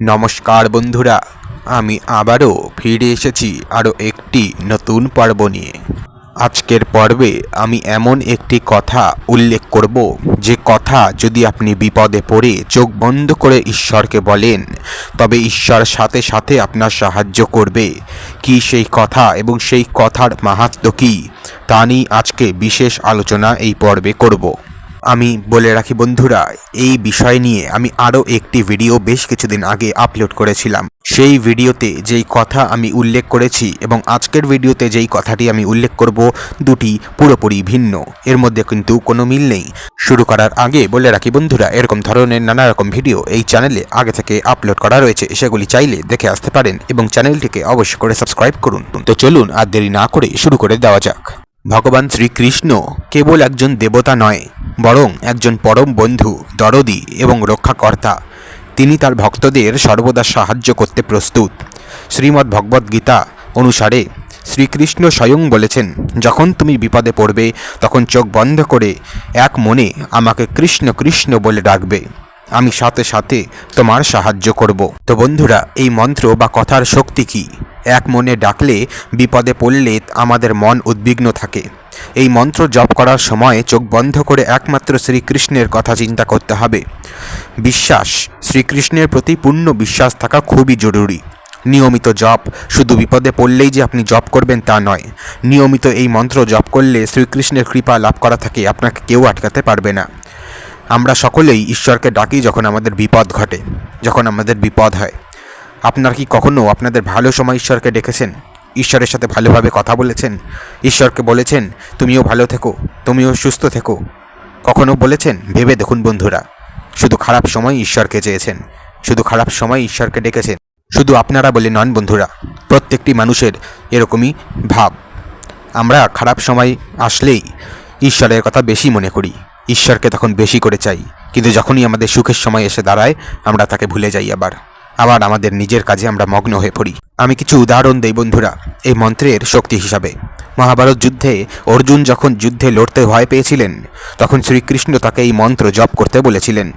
নমস্কার বন্ধুরা, আমি আবারও ফিরে এসেছি আরও একটি নতুন পর্ব নিয়ে। আজকের পর্বে আমি এমন একটি কথা উল্লেখ করব, যে কথা যদি আপনি বিপদে পড়ে চোখ বন্ধ করে ঈশ্বরকে বলেন, তবে ঈশ্বর সাথে সাথে আপনার সাহায্য করবে। কি সেই কথা এবং সেই কথার মাহাত্ম্য কী, তা নিয়ে আজকে বিশেষ আলোচনা এই পর্বে করব। আমি বলে রাখি বন্ধুরা, এই বিষয় নিয়ে আমি আরও একটি ভিডিও বেশ কিছুদিন আগে আপলোড করেছিলাম। সেই ভিডিওতে যেই কথা আমি উল্লেখ করেছি এবং আজকের ভিডিওতে যেই কথাটি আমি উল্লেখ করব, দুটি পুরোপুরি ভিন্ন। এর মধ্যে কিন্তু কোনো মিল নেই। শুরু করার আগে বলে রাখি বন্ধুরা, এরকম ধরনের নানা রকম ভিডিও এই চ্যানেলে আগে থেকে আপলোড করা রয়েছে। সেগুলি চাইলে দেখে আসতে পারেন এবং চ্যানেলটিকে অবশ্যই করে সাবস্ক্রাইব করুন। তো চলুন আর দেরি না করে শুরু করে দেওয়া যাক। ভগবান শ্রীকৃষ্ণ কেবল একজন দেবতা নয়, বরং একজন পরম বন্ধু, দরদি এবং রক্ষাকর্তা। তিনি তার ভক্তদের সর্বদা সাহায্য করতে প্রস্তুত। শ্রীমদ্ ভগবদ্ গীতা অনুসারে শ্রীকৃষ্ণ স্বয়ং বলেছেন, যখন তুমি বিপদে পড়বে, তখন চোখ বন্ধ করে এক মনে আমাকে কৃষ্ণ কৃষ্ণ বলে ডাকবে। আমি সাথে সাথে তোমার সাহায্য করব। তো বন্ধুরা, এই মন্ত্র বা কথার শক্তি কি? এক মনে ডাকলে বিপদে পড়লে আমাদের মন উদ্বিগ্ন থাকে। এই মন্ত্র জপ করার সময় চোখ বন্ধ করে একমাত্র শ্রীকৃষ্ণের কথা চিন্তা করতে হবে। বিশ্বাস, শ্রীকৃষ্ণের প্রতি পূর্ণ বিশ্বাস থাকা খুবই জরুরি। নিয়মিত জপ, শুধু বিপদে পড়লেই যে আপনি জপ করবেন তা নয়। নিয়মিত এই মন্ত্র জপ করলে শ্রীকৃষ্ণের কৃপা লাভ করা থাকে আপনাকে কেউ আটকাতে পারবে না। আমরা সকলেই ঈশ্বরকে ডাকি যখন আমাদের বিপদ ঘটে, যখন আমাদের বিপদ হয়। আপনার কি কখনো আপনাদের ভালো সময় ঈশ্বরকে ডেকেছেন? ঈশ্বরের সাথে ভালোভাবে কথা বলেছেন? ঈশ্বরকে বলেছেন, তুমিও ভালো থেকো, তুমিও সুস্থ থেকো। কখনো বলেছেন, ভেবে দেখুন বন্ধুরা, শুধু খারাপ সময় ঈশ্বরকে চেয়েছেন, শুধু খারাপ সময় ঈশ্বরকে ডেকেছেন, শুধু আপনারা বলে নন বন্ধুরা, প্রত্যেকটি মানুষের এরকমই ভাব। আমরা খারাপ সময় আসলেই ঈশ্বরের কথা বেশি মনে করি। ঈশ্বরকে তখন বেশি করে চাই। কিন্তু যখনই আমাদের সুখের সময় এসে দাঁড়ায়, আমরা তাকে ভুলে যাই আবার। আবার আমাদের নিজের কাজে আমরা মগ্ন হয়ে পড়ি। আমি কিছু উদাহরণ দেই বন্ধুরা, এই মন্ত্রের শক্তি হিসাবে। মহাভারত যুদ্ধে অর্জুন যখন যুদ্ধে লড়তে ভয় পেয়েছিলেন, তখন শ্রীকৃষ্ণ তাকে এই মন্ত্র জপ করতে বলেছিলেন।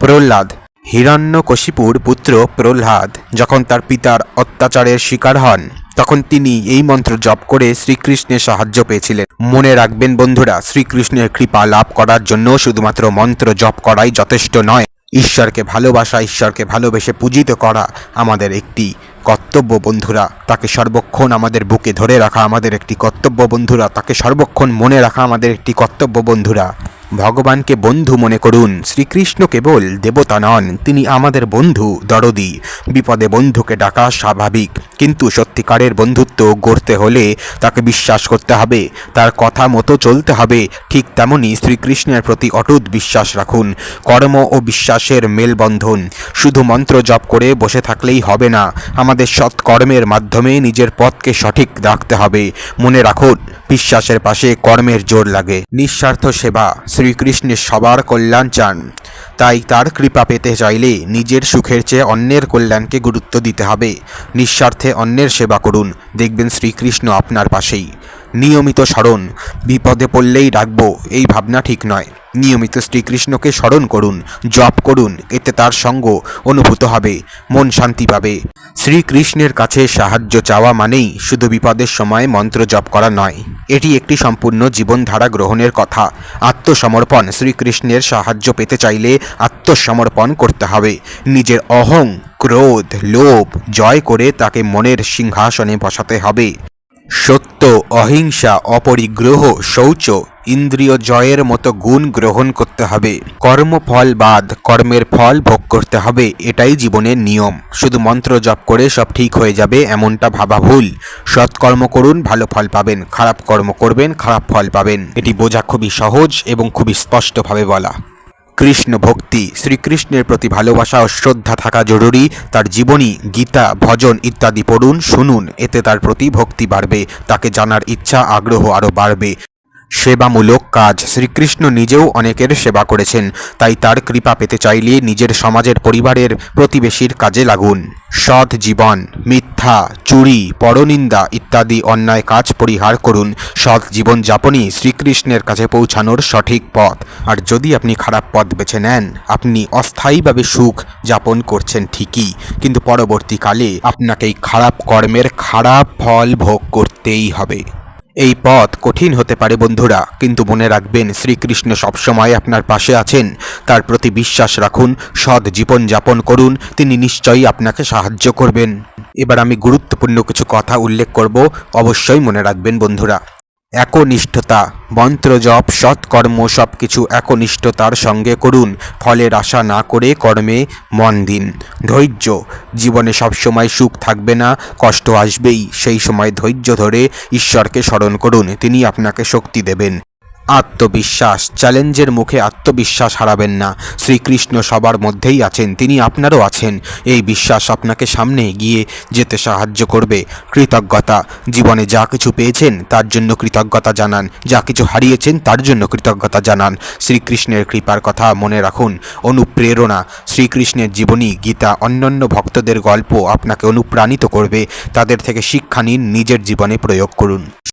প্রহ্লাদ, হিরণ্যকশিপুর পুত্র প্রহ্লাদ, যখন তার পিতার অত্যাচারের শিকার হন তখন তিনি এই মন্ত্র জপ করে শ্রীকৃষ্ণের সাহায্য পেয়েছিলেন। মনে রাখবেন বন্ধুরা, শ্রীকৃষ্ণের কৃপা লাভ করার জন্য শুধুমাত্র মন্ত্র জপ করাই যথেষ্ট নয়। ঈশ্বরকে ভালোবাসা, ঈশ্বরকে ভালোবেসে পূজিত করা আমাদের একটি কর্তব্য বন্ধুরা। তাকে সর্বক্ষণ আমাদের বুকে ধরে রাখা আমাদের একটি কর্তব্য বন্ধুরা। তাকে সর্বক্ষণ মনে রাখা আমাদের একটি কর্তব্য বন্ধুরা। ভগবানকে বন্ধু মনে করুন শ্রীকৃষ্ণ কেবল দেবতা নন, তিনি আমাদের বন্ধু, দরদি। বিপদে বন্ধুকে ডাকা স্বাভাবিক, কিন্তু সত্যিকারের বন্ধুত্ব গড়তে হলে তাকে বিশ্বাস করতে হবে, তার কথা মতো চলতে হবে, ঠিক তেমনই শ্রীকৃষ্ণের প্রতি অটুট বিশ্বাস রাখুন, কর্ম ও বিশ্বাসের মেলবন্ধন, শুধু মন্ত্র জপ করে বসে থাকলেই হবে না, আমাদের সৎকর্মের মাধ্যমে নিজের পথকে সঠিক রাখতে হবে, মনে রাখুন। বিশ্বাসের পাশে কর্মের জোর লাগে। নিঃস্বার্থ সেবা শ্রীকৃষ্ণের সবার কল্যাণ চান। তাই তার কৃপা পেতে চাইলে নিজের সুখের চেয়ে অন্যের কল্যাণকে গুরুত্ব দিতে হবে। নিঃস্বার্থে অন্যের সেবা করুন। দেখবেন শ্রীকৃষ্ণ আপনার পাশেই। নিয়মিত স্মরণ। বিপদে পড়লেই ডাকবো এই ভাবনা ঠিক নয়। নিয়মিত শ্রীকৃষ্ণকে স্মরণ করুন, জপ করুন, এতে তার সঙ্গ অনুভূত হবে, মন শান্তি পাবে। শ্রীকৃষ্ণের কাছে সাহায্য চাওয়া মানেই শুধু বিপদের সময় মন্ত্র জপ করা নয়। এটি একটি সম্পূর্ণ জীবনধারা গ্রহণের কথা। আত্মসমর্পণ, শ্রীকৃষ্ণের সাহায্য পেতে চাইলে আত্মসমর্পণ করতে হবে। নিজের অহং, ক্রোধ, লোভ জয় করে তাকে মনের সিংহাসনে বসাতে হবে। সত্য, অহিংসা, অপরিগ্রহ, শৌচ, ইন্দ্রিয় জয়ের মতো গুণ গ্রহণ করতে হবে। কর্মফল বাদ, কর্মের ফল ভোগ করতে হবে, এটাই জীবনের নিয়ম। শুধু মন্ত্র জপ করে সব ঠিক হয়ে যাবে, এমনটা ভাবা ভুল। সৎকর্ম করুন, ভালো ফল পাবেন। খারাপ কর্ম করবেন, খারাপ ফল পাবেন। এটি বোঝা খুবই সহজ এবং খুবই স্পষ্টভাবে বলা। কৃষ্ণ ভক্তি শ্রীকৃষ্ণের প্রতি ভালোবাসা ও শ্রদ্ধা থাকা জরুরি। তার জীবনী, গীতা, ভজন ইত্যাদি পড়ুন, শুনুন। এতে তার প্রতি ভক্তি বাড়বে, তাকে জানার ইচ্ছা, আগ্রহ আরও বাড়বে। সেবামূলক কাজ। শ্রীকৃষ্ণ নিজেও অনেকের সেবা করেছেন। তাই তার কৃপা পেতে চাইলে নিজের সমাজের পরিবারের প্রতিবেশীর কাজে লাগুন। সৎ জীবন, মিথ্যা চুরি, পরনিন্দা ইত্যাদি অন্যায় কাজ পরিহার করুন। সৎ জীবন যাপনই শ্রীকৃষ্ণের কাছে পৌঁছানোর সঠিক পথ। আর যদি আপনি খারাপ পথ বেছে নেন, আপনি অস্থায়ীভাবে সুখ যাপন করছেন ঠিকই। কিন্তু পরবর্তীকালে আপনাকে এই খারাপ কর্মের খারাপ ফল ভোগ করতেই হবে। এই পথ কঠিন হতে পারে বন্ধুরা, কিন্তু মনে রাখবেন শ্রীকৃষ্ণ সবসময় আপনার পাশে আছেন। তার প্রতি বিশ্বাস রাখুন, সৎ জীবনযাপন করুন, তিনি নিশ্চয়ই আপনাকে সাহায্য করবেন। এবার আমি গুরুত্বপূর্ণ কিছু কথা উল্লেখ করব, অবশ্যই মনে রাখবেন বন্ধুরা। একনিষ্ঠতা। মন্ত্র, জপ, সৎকর্ম সব কিছু একনিষ্ঠতার সঙ্গে করুন, ফলের আশা না করে কর্মে মন দিন। ধৈর্য, জীবনে সবসময় সুখ থাকবে না, কষ্ট আসবেই, সেই সময় ধৈর্য ধরে ঈশ্বরকে স্মরণ করুন, তিনি আপনাকে শক্তি দেবেন। আত্মবিশ্বাস। চ্যালেঞ্জের মুখে আত্মবিশ্বাস হারাবেন না। শ্রীকৃষ্ণ সবার মধ্যেই আছেন, তিনি আপনারও আছেন। এই বিশ্বাস আপনাকে সামনে এগিয়ে যেতে সাহায্য করবে। কৃতজ্ঞতা। জীবনে যা কিছু পেয়েছেন, তার জন্য কৃতজ্ঞতা জানান। যা কিছু হারিয়েছেন, তার জন্য কৃতজ্ঞতা জানান। শ্রীকৃষ্ণের কৃপার কথা মনে রাখুন। অনুপ্রেরণা। শ্রীকৃষ্ণের জীবনী, গীতা, অন্যান্য ভক্তদের গল্প আপনাকে অনুপ্রাণিত করবে। তাদের থেকে শিক্ষা নিন, নিজের জীবনে প্রয়োগ করুন।